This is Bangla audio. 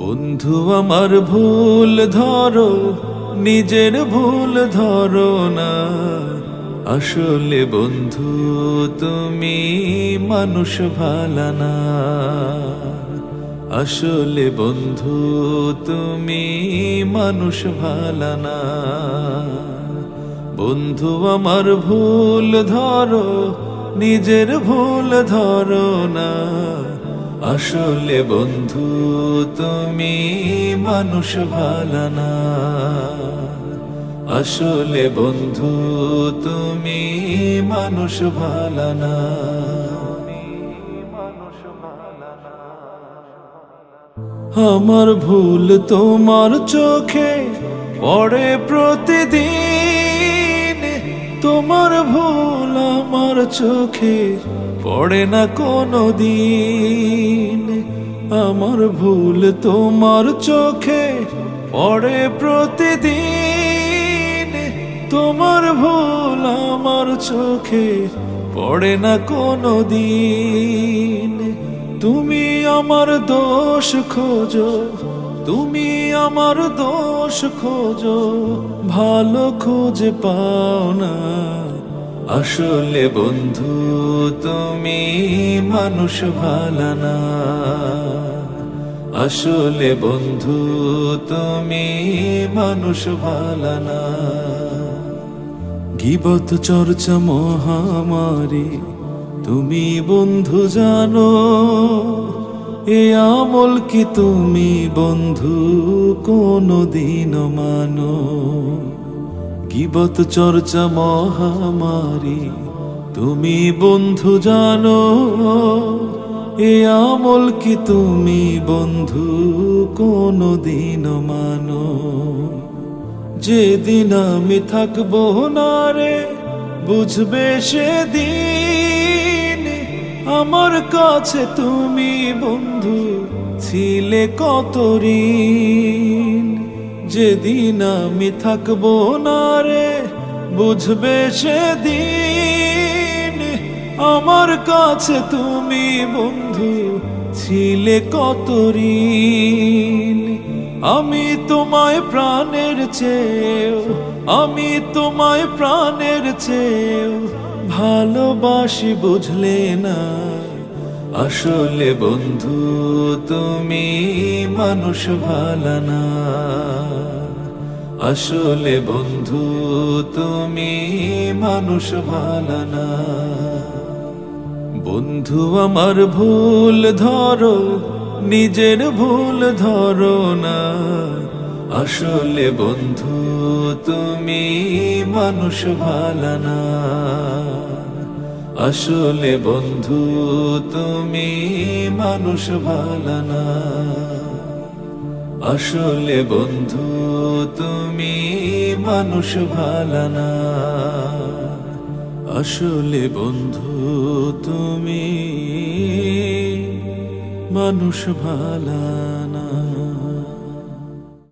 বন্ধু আমার ভুল ধরো, নিজের ভুল ধরো না। আসলে বন্ধু, তুমি মানুষ ভালা না। আসলে বন্ধু, তুমি মানুষ ভালা না। বন্ধু আমার ভুল ধরো, নিজের ভুল ধরো না। আসলে বন্ধু, তুমি মানুষ ভালা না। আসলে বন্ধু, তুমি মানুষ ভালা না। আমার ভুল তোমার চোখে পড়ে প্রতিদিন। তোমার ভুল আমার চোখে পড়ে না কোনো দিন আমার ভুল তোমার চোখে পড়ে প্রতিদিন। তোমার ভুল আমার চোখে পড়ে না কোনো দিন তুমি আমার দোষ খোঁজো, তুমি আমার দোষ খোঁজো, ভালো খুঁজে পাও না। আসলে বন্ধু, তুমি মানুষ ভালা না। আসলে বন্ধু, তুমি মানুষ ভালা না। গিবত চর্চা মহামারী, তুমি বন্ধু জানো, এ আমল কি তুমি বন্ধু কোনো দিন মানো। গিবত চর্চা মহামারী। তুমি বন্ধু জানো, এ আমল কি তুমি বন্ধু কোনো দিন মানো। যেদিন আমি থাকব না রে, বুঝবে সেদিন আমার কাছে তুমি বন্ধু ছিলে কত ঋণ। যেদিন আমি থাকব না রে, বুঝবে সেদিন। আমার কাছে তুমি বন্ধু ছিলে কত আমি তোমায় প্রাণের চেয়েও, আমি তোমায় প্রাণের চেয়েও ভালোবাসি, বুঝলে না। আসলে বন্ধু, তুমি মানুষ ভালা না। আসলে বন্ধু, তুমি মানুষ ভালা না। বন্ধু আমার ভুল ধরো, নিজের ভুল ধরো না। আসলে বন্ধু, তুমি মানুষ ভালা না। আসলে বন্ধু, তুমি মানুষ ভালা না। আসলে বন্ধু, তুমি মানুষ ভালা না। আসলে বন্ধু, তুমি মানুষ ভালা